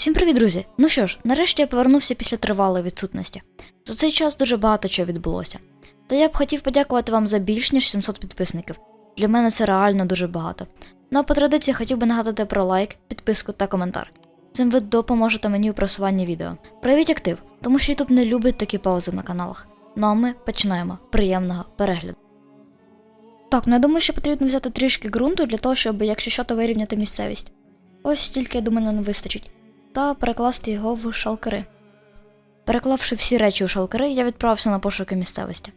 Всім привіт, друзі! Ну що ж, нарешті я повернувся після тривалої відсутності. За цей час дуже багато чого відбулося. Та я б хотів подякувати вам за більш ніж 700 підписників. Для мене це реально дуже багато. Ну а по традиції хотів би нагадати про лайк, підписку та коментар. Цим ви допоможете мені у просуванні відео. Проявіть актив, тому що YouTube не любить такі паузи на каналах. Ну а ми починаємо. Приємного перегляду. Так, ну я думаю, що потрібно взяти трішки ґрунту для того, щоб, якщо що, то вирівняти місцевість. Ось стільки, я думаю, нам вистачить. Та перекласти його в шалкери. Переклавши всі речі у шалкери, я відправився на пошуки місцевості.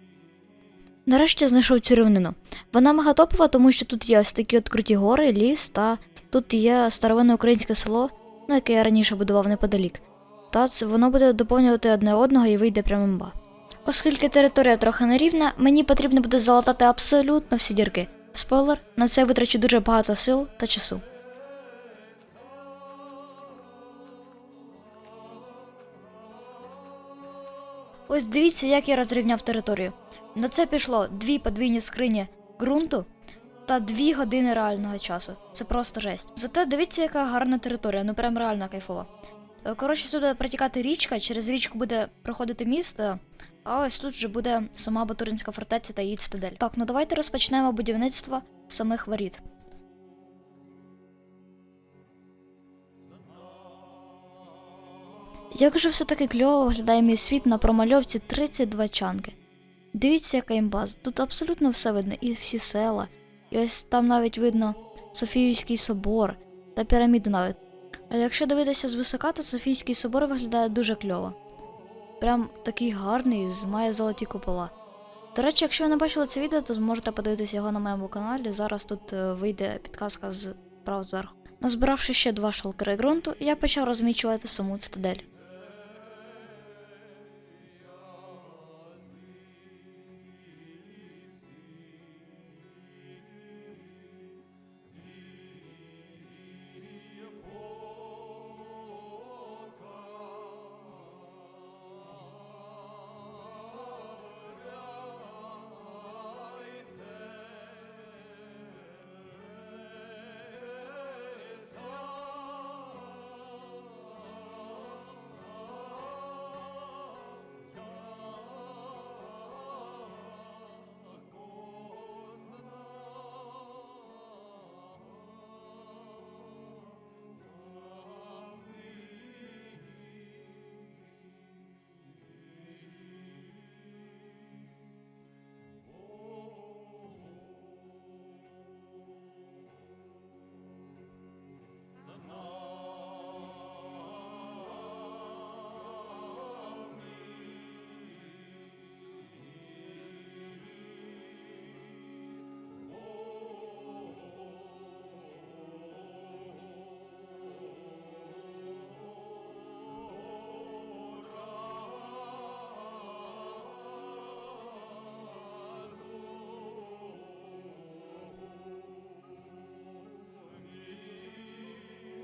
Нарешті знайшов цю рівнину. Вона мегатопова, тому що тут є ось такі от круті гори, ліс, та тут є старовинне українське село, ну яке я раніше будував неподалік. Та це воно буде доповнювати одне одного і вийде прямимба. Оскільки територія трохи нерівна, мені потрібно буде залатати абсолютно всі дірки. Спойлер, на це витрачу дуже багато сил та часу. Ось дивіться, як я розрівняв територію. На це пішло дві подвійні скрині ґрунту та дві години реального часу. Це просто жесть. Зате дивіться, яка гарна територія, ну прям реально кайфова. Е, Коротше, сюди протікати річка, через річку буде проходити місто, а ось тут вже буде сама Батуринська фортеця та її цитадель. Так, ну давайте розпочнемо будівництво самих воріт. Як же все-таки кльово виглядає мій світ на промальовці 32 чанки. Дивіться, яка імба. Тут абсолютно все видно, і всі села, і ось там навіть видно Софіївський собор та піраміду навіть. А якщо дивитися звисока, то Софійський собор виглядає дуже кльово. Прям такий гарний, з- має золоті купола. До речі, якщо ви не бачили це відео, то зможете подивитися його на моєму каналі. Зараз тут е, вийде підказка з прав зверху. Назбиравши ще два шалкери ґрунту, я почав розмічувати саму цитадель.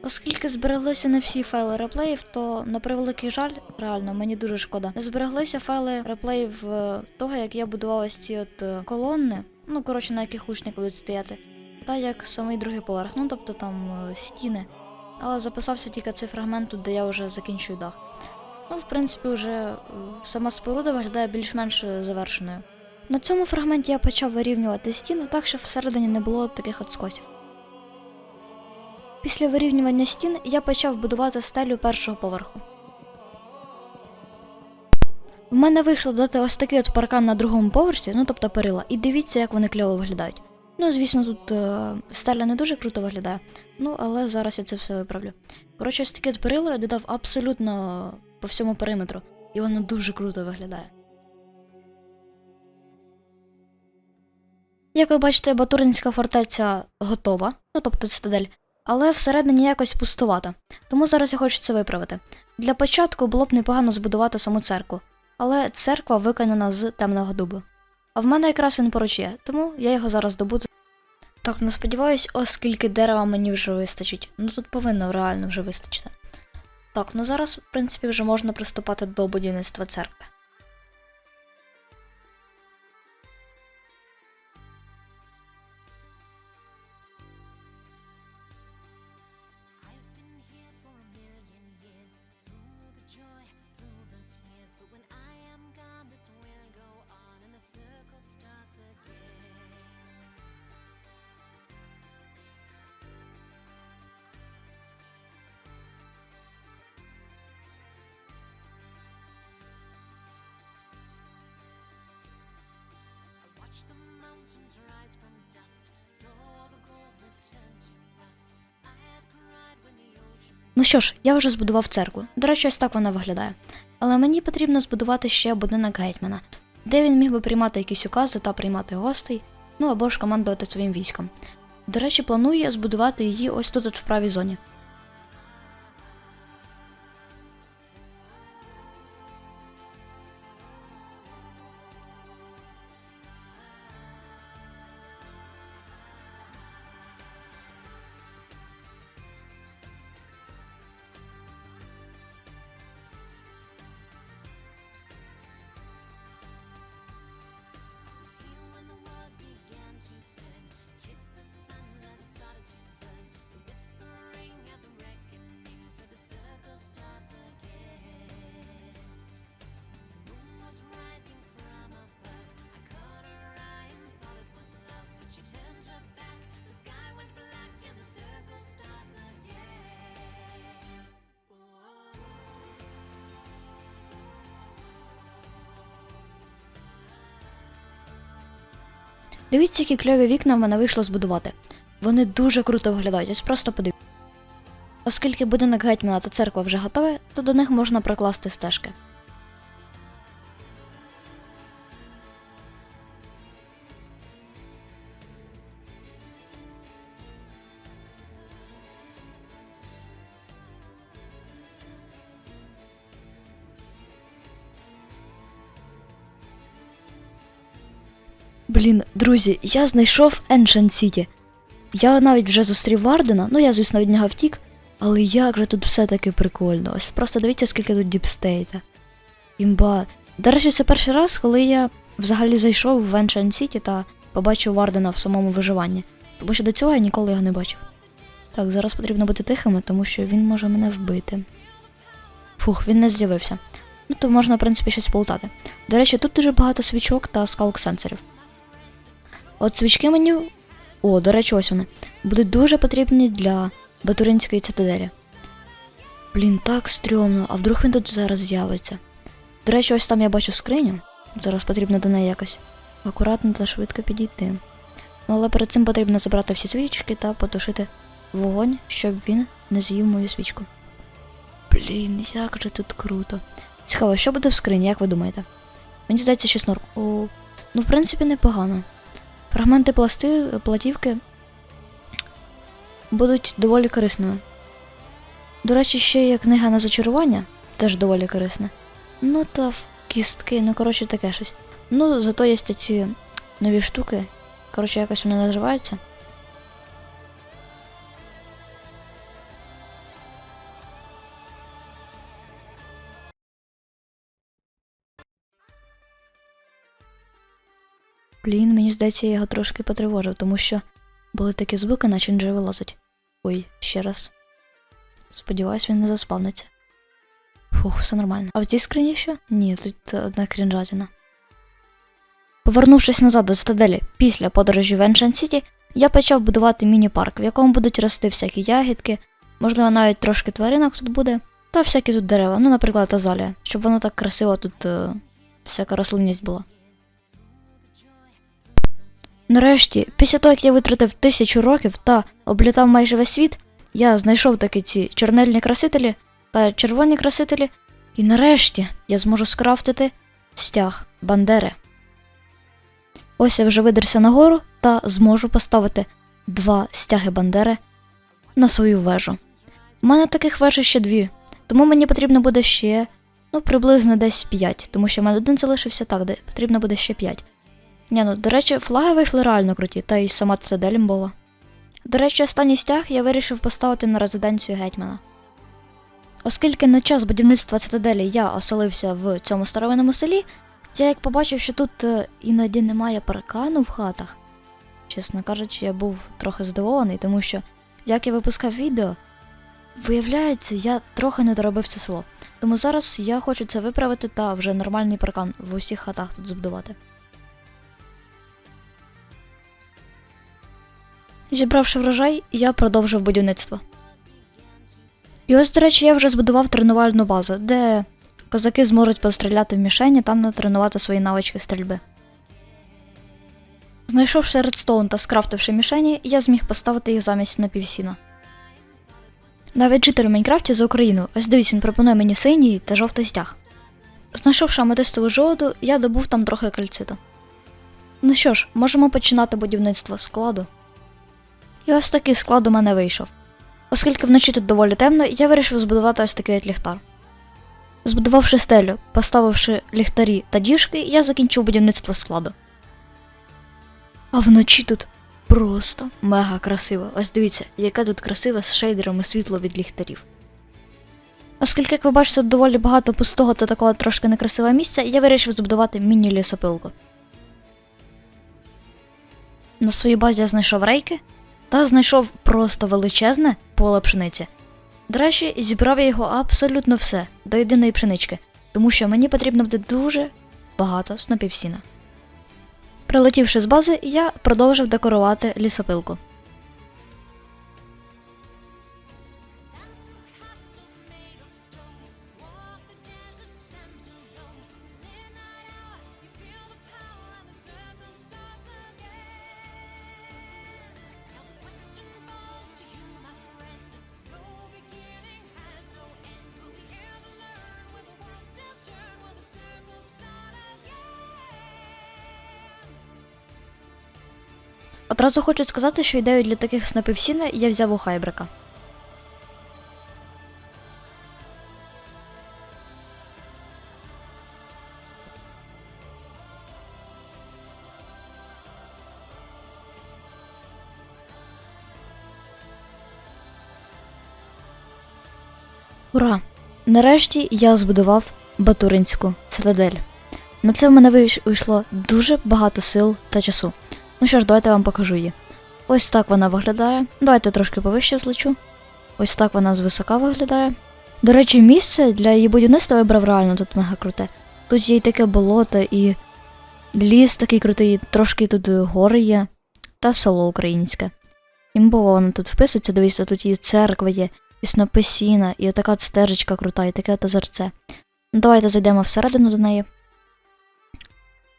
Оскільки збереглися не всі файли реплеїв, то на превеликий жаль, реально, мені дуже шкода. Не збереглися файли реплеїв е, того, як я будував ось ці от е, колонни, ну коротше, на яких лучники будуть стояти, та як самий другий поверх, ну тобто там е, стіни. Але записався тільки цей фрагмент, тут, де я вже закінчую дах. Ну, в принципі, вже сама споруда виглядає більш-менш завершеною. На цьому фрагменті я почав вирівнювати стіни так, щоб всередині не було таких от скосів. Після вирівнювання стін я почав будувати стелю першого поверху. В мене вийшло дати ось такий от паркан на другому поверсі, ну тобто перила, і дивіться, як вони кльово виглядають. Ну, звісно, тут е, стеля не дуже круто виглядає, ну але зараз я це все виправлю. Коротше, ось такі от перила я додав абсолютно по всьому периметру, і воно дуже круто виглядає. Як ви бачите, Батуринська фортеця готова, ну тобто цитадель, але всередині якось пустувато. Тому зараз я хочу це виправити. Для початку було б непогано збудувати саму церкву, але церква виконана з темного дубу. А в мене якраз він поруч є, тому я його зараз добуду. Так, ну сподіваюсь, оскільки дерева мені вже вистачить. Ну тут повинно реально вже вистачити. Так, ну зараз, в принципі, вже можна приступати до будівництва церкви. Ну що ж, я вже збудував церкву. До речі, ось так вона виглядає. Але мені потрібно збудувати ще будинок гетьмана, де він міг би приймати якісь укази та приймати гостей, ну або ж командувати своїм військом. До речі, планую я збудувати її ось тут от в правій зоні. Дивіться, які кльові вікна в мене вийшло збудувати. Вони дуже круто виглядають, ось просто подивіться. Оскільки будинок гетьмана та церква вже готові, то до них можна прокласти стежки. Блін, друзі, я знайшов Ancient City. Я навіть вже зустрів Вардена, ну я, звісно, від нього втік, але як же тут все таки прикольно. Ось просто дивіться, скільки тут діпстейта. Імба. До речі, це перший раз, коли я взагалі зайшов в Ancient City та побачив Вардена в самому виживанні. Тому що до цього я ніколи його не бачив. Так, зараз потрібно бути тихими, тому що він може мене вбити. Фух, він не з'явився. Ну, то можна, в принципі, щось полутати. До речі, тут дуже багато свічок та скалк-сенсорів. От свічки мені. О, до речі, ось вони. Будуть дуже потрібні для Батуринської цитаделі. Блін, так стрьомно, а вдруг він тут зараз з'явиться. До речі, ось там я бачу скриню. Зараз потрібно до неї якось акуратно та швидко підійти. Ну, але перед цим потрібно забрати всі свічки та потушити вогонь, щоб він не з'їв мою свічку. Блін, як же тут круто. Цікаво, що буде в скрині, як ви думаєте? Мені здається, що снор. О, ну в принципі непогано. Фрагменти пласти, платівки будуть доволі корисними. До речі, ще є книга на зачарування, теж доволі корисна. Ну та в кістки, ну коротше таке щось. Ну, зато є ці нові штуки. Коротше, якось вони називаються. Блін, мені здається, я його трошки потривожив, тому що були такі звуки, наче він вже вилазить. Ой, ще раз. Сподіваюсь, він не заспавниться. Фух, все нормально. А в цій скрині що? Ні, тут одна крінжатина. Повернувшись назад до стаделі після подорожі в Еншен Сіті, я почав будувати міні-парк, в якому будуть рости всякі ягідки, можливо, навіть трошки тваринок тут буде, та всякі тут дерева, ну, наприклад, азалія, щоб воно так красиво тут е, всяка рослинність була. Нарешті, після того, як я витратив тисячу років та облітав майже весь світ, я знайшов таки ці чорнильні красителі та червоні красителі, і нарешті я зможу скрафтити стяг Бандери. Ось я вже видерся нагору та зможу поставити два стяги Бандери на свою вежу. У мене таких веж ще дві, тому мені потрібно буде ще, ну, приблизно десь 5, тому що в мене один залишився так, де потрібно буде ще 5. Ні, ну, до речі, флаги вийшли реально круті, та й сама цитадель імбова. До речі, останній стяг я вирішив поставити на резиденцію гетьмана. Оскільки на час будівництва цитаделі я оселився в цьому старовинному селі, я як побачив, що тут е, іноді немає паркану в хатах. Чесно кажучи, я був трохи здивований, тому що, як я випускав відео, виявляється, я трохи не доробив це село. Тому зараз я хочу це виправити та вже нормальний паркан в усіх хатах тут збудувати. Зібравши врожай, я продовжив будівництво. І ось, до речі, я вже збудував тренувальну базу, де козаки зможуть постріляти в мішені та натренувати свої навички стрільби. Знайшовши редстоун та скрафтивши мішені, я зміг поставити їх замість напівсіна. Навіть житель у Майнкрафті за Україну. Ось дивіться, він пропонує мені синій та жовтий стяг. Знайшовши аметистову жоду, я добув там трохи кальциту. Ну що ж, можемо починати будівництво складу. І ось такий склад у мене вийшов. Оскільки вночі тут доволі темно, я вирішив збудувати ось такий от ліхтар. Збудувавши стелю, поставивши ліхтарі та діжки, я закінчив будівництво складу. А вночі тут просто мега красиво. Ось дивіться, яке тут красиве з шейдерами світло від ліхтарів. Оскільки, як ви бачите, тут доволі багато пустого та такого трошки некрасивого місця, я вирішив збудувати міні-лісопилку. На своїй базі я знайшов рейки та знайшов просто величезне поле пшениці. До речі, зібрав я його абсолютно все до єдиної пшенички, тому що мені потрібно буде дуже багато снопів сіна. Прилетівши з бази, я продовжив декорувати лісопилку. Одразу хочу сказати, що ідею для таких снопів сіна я взяв у Хайбрика. Ура! Нарешті я збудував Батуринську цитадель. На це в мене вийшло дуже багато сил та часу. Ну що ж, давайте я вам покажу її. Ось так вона виглядає. Давайте трошки повище злечу. Ось так вона звисока виглядає. До речі, місце для її будівництва вибрав реально тут мега круте. Тут є і таке болото, і ліс такий крутий, трошки тут гори є, та село українське. Імбово воно тут вписується, дивіться, тут і церква є, і снопи сіна, і така от стежечка крута, і таке от озерце. Ну, давайте зайдемо всередину до неї.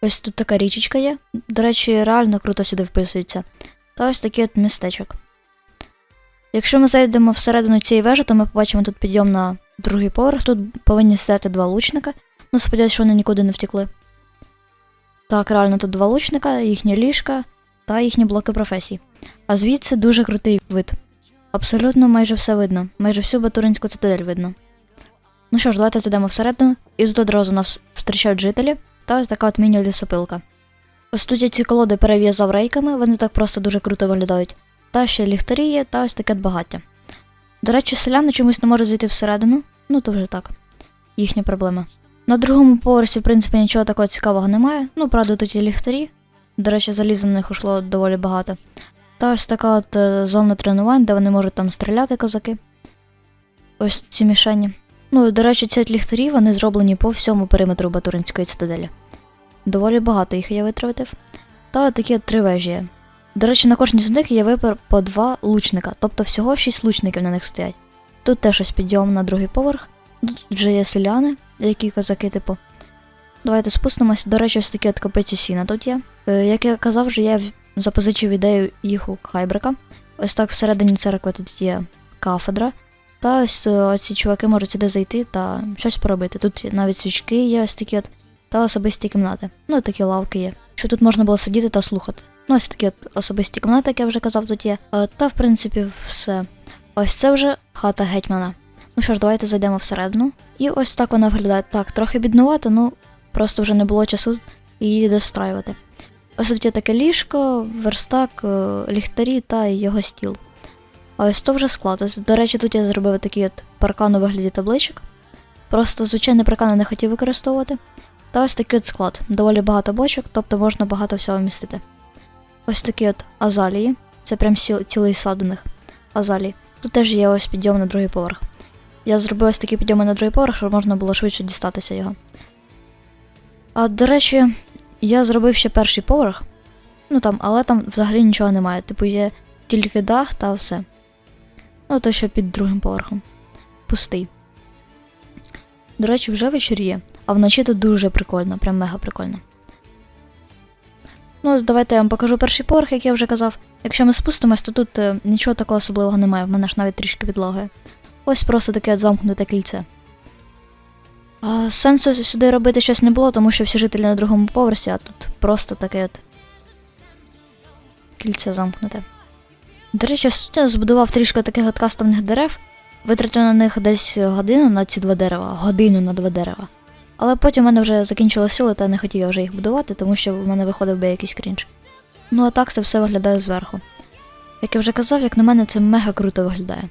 Ось тут така річечка є. До речі, реально круто сюди вписується. Та ось такий от містечок. Якщо ми зайдемо всередину цієї вежі, то ми побачимо тут підйом на другий поверх. Тут повинні стояти два лучника. Ну, сподіваюся, що вони нікуди не втекли. Так, реально тут два лучника, їхні ліжка та їхні блоки професій. А звідси дуже крутий вид. Абсолютно майже все видно. Майже всю батуринську цитадель видно. Ну що ж, давайте зайдемо всередину, і тут одразу нас зустрічають жителі. Та ось така от міні-лісопилка. Ось тут я ці колоди перев'язав рейками, вони так просто дуже круто виглядають. Та ще ліхтарі є, та ось таке багаття. До речі, селяни чомусь не можуть зайти всередину, ну то вже так. Їхня проблема. На другому поверсі, в принципі, нічого такого цікавого немає. Ну, правда, тут є ліхтарі. До речі, заліза на них ушло доволі багато. Та ось така от е, зона тренувань, де вони можуть там стріляти козаки. Ось ці мішені. Ну, до речі, ці ліхтарі вони зроблені по всьому периметру Батуринської цитаделі. Доволі багато їх я витратив. Та такі три вежі. До речі, на кожній з них є випер по два лучника, тобто всього шість лучників на них стоять. Тут теж ось підйом на другий поверх. Тут вже є селяни, які козаки, типу. Давайте спустимося. До речі, ось такі от копиці сіна тут є. Е, як я казав, вже я запозичив ідею їх у Хайбрика. Ось так всередині церкви тут є кафедра. Та ось е, ці чуваки можуть сюди зайти та щось поробити. Тут навіть свічки є ось такі от, та особисті кімнати. Ну і такі лавки є. Що тут можна було сидіти та слухати. Ну, ось такі от особисті кімнати, як я вже казав, тут є. Е, Та, в принципі, все. Ось це вже хата гетьмана. Ну що ж, давайте зайдемо всередину. І ось так вона виглядає. Так, трохи біднувато, ну просто вже не було часу її достраювати. Ось тут є таке ліжко, верстак, е, ліхтарі та його стіл. Ось то вже склад. Ось, до речі, тут я зробив такий от паркан у вигляді табличок. Просто звичайний паркан я не хотів використовувати. Та ось такий от склад. Доволі багато бочок, тобто можна багато всього вмістити. Ось такі от азалії. Це прям цілий сад у них. Азалії. Тут теж є ось підйом на другий поверх. Я зробив ось такі підйоми на другий поверх, щоб можна було швидше дістатися його. А до речі, я зробив ще перший поверх. Ну там, але там взагалі нічого немає. Типу є тільки дах та все. Ну, то що під другим поверхом. Пустий. До речі, вже вечоріє, а вночі тут дуже прикольно, прям мега прикольно. Ну, давайте я вам покажу перший поверх, як я вже казав. Якщо ми спустимось, то тут е, нічого такого особливого немає, в мене ж навіть трішки підлагає. Ось просто таке от замкнуте кільце. А сенсу сюди робити щось не було, тому що всі жителі на другому поверсі, а тут просто таке от кільце замкнуте. До речі, я збудував трішки таких от кастомних дерев, витратив на них десь годину на ці два дерева, годину на два дерева. Але потім в мене вже закінчили сили, та не хотів я вже їх будувати, тому що в мене виходив би якийсь крінж. Ну а так це все виглядає зверху. Як я вже казав, як на мене, це мега круто виглядає.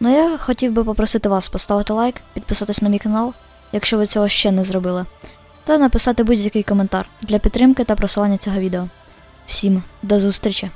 Ну я хотів би попросити вас поставити лайк, підписатись на мій канал, якщо ви цього ще не зробили, та написати будь-який коментар для підтримки та просування цього відео. Всім до зустрічі!